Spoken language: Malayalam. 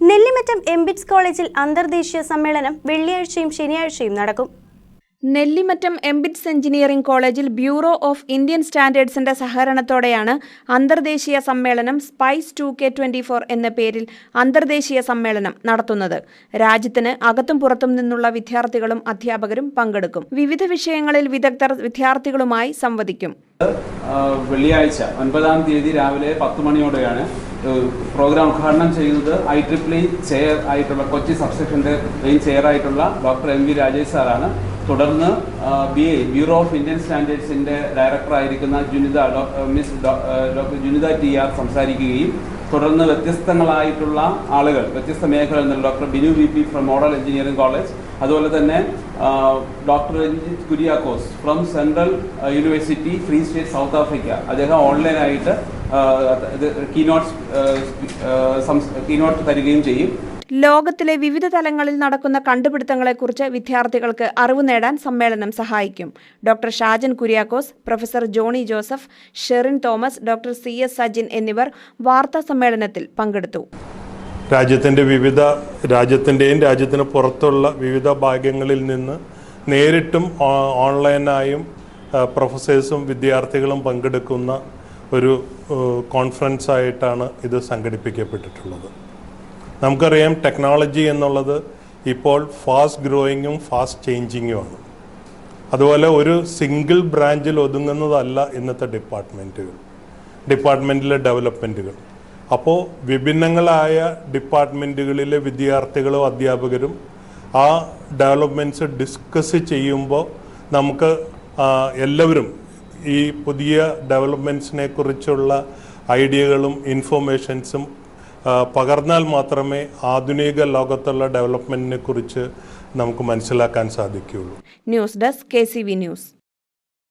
നെല്ലിമറ്റം എംബിറ്റ്സ് കോളേജിൽ അന്തർദേശീയ സമ്മേളനം വെള്ളിയാഴ്ചയും ശനിയാഴ്ചയും നടക്കും. നെല്ലിമറ്റം എംബിറ്റ്സ് എഞ്ചിനീയറിംഗ് കോളേജിൽ ബ്യൂറോ ഓഫ് ഇന്ത്യൻ സ്റ്റാൻഡേർഡ്സിന്റെ സഹകരണത്തോടെയാണ് അന്തർദേശീയ സമ്മേളനം spice two K twenty four എന്ന പേരിൽ അന്തർദേശീയ സമ്മേളനം നടത്തുന്നത്. രാജ്യത്തിന് അകത്തും പുറത്തും നിന്നുള്ള വിദ്യാർത്ഥികളും അധ്യാപകരും പങ്കെടുക്കും. വിവിധ വിഷയങ്ങളിൽ വിദഗ്ധർ വിദ്യാർത്ഥികളുമായി സംവദിക്കും. വെള്ളിയാഴ്ച ഒൻപതാം തീയതി രാവിലെ പത്ത് മണിയോടെയാണ് പ്രോഗ്രാം ഉദ്ഘാടനം ചെയ്യുന്നത് ഐ ട്രിപ്പിൾ ചെയർ ആയിട്ടുള്ള കൊച്ചി സബ്സെക്ഷന്റെ മെയിൻ ചെയർ ആയിട്ടുള്ള ഡോക്ടർ എം വി രാജേഷ് സാറാണ്. തുടർന്ന് B A bureau of Indian സ്റ്റാൻഡേർഡ്സിന്റെ ഡയറക്ടറായിരിക്കുന്ന Junitha miss doctor Junitha T R സംസാരിക്കുകയും തുടർന്ന് വ്യത്യസ്തങ്ങളായിട്ടുള്ള ആളുകൾ വ്യത്യസ്ത മേഖലകളിൽ നിന്ന് doctor Binu V P from model engineering college അതുപോലെ തന്നെ doctor Ranjith Kuriakose from central university free state South Africa അദ്ദേഹം ഓൺലൈനായിട്ട് കീനോട്ട് കീനോട്ട് തരികയും ചെയ്യും. ലോകത്തിലെ വിവിധ തലങ്ങളിൽ നടക്കുന്ന കണ്ടുപിടുത്തങ്ങളെക്കുറിച്ച് വിദ്യാർത്ഥികൾക്ക് അറിവ് നേടാൻ സമ്മേളനം സഹായിക്കും. Doctor Shajan Kuriakose professor Johny Joseph Sherin Thomas doctor C S Sajin എന്നിവർ വാർത്താ സമ്മേളനത്തിൽ പങ്കെടുത്തു. രാജ്യത്തിന്റെ വിവിധ രാജ്യത്തിന്റെയും രാജ്യത്തിന് പുറത്തുള്ള വിവിധ ഭാഗങ്ങളിൽ നിന്ന് നേരിട്ടും ഓൺലൈനായും പ്രൊഫസേഴ്സും വിദ്യാർത്ഥികളും പങ്കെടുക്കുന്ന ഒരു കോൺഫറൻസ് ആയിട്ടാണ് ഇത് സംഘടിപ്പിക്കപ്പെട്ടിട്ടുള്ളത്. നമുക്കറിയാം ടെക്നോളജി എന്നുള്ളത് ഇപ്പോൾ ഫാസ്റ്റ് ഗ്രോയിങ്ങും ഫാസ്റ്റ് ചേഞ്ചിങ്ങുമാണ് അതുപോലെ ഒരു സിംഗിൾ ബ്രാഞ്ചിൽ ഒതുങ്ങുന്നതല്ല ഇന്നത്തെ ഡിപ്പാർട്ട്മെന്റുകൾ ഡിപ്പാർട്ട്മെന്റിലെ ഡെവലപ്മെന്റുകൾ അപ്പോൾ വിഭിന്നങ്ങളായ ഡിപ്പാർട്ട്മെന്റുകളിലെ വിദ്യാർത്ഥികളും അധ്യാപകരും ആ ഡെവലപ്മെന്റ്സ് ഡിസ്കസ് ചെയ്യുമ്പോൾ നമുക്ക് എല്ലാവരും ഈ പുതിയ ഡെവലപ്മെന്റ്സിനെ കുറിച്ചുള്ള ഐഡിയകളും ഇൻഫോർമേഷൻസും പകർന്നാൽ മാത്രമേ ആധുനിക ലോകത്തുള്ള ഡെവലപ്മെന്റിനെ കുറിച്ച് നമുക്ക് മനസ്സിലാക്കാൻ സാധിക്കുകയുള്ളൂ. News desk K news.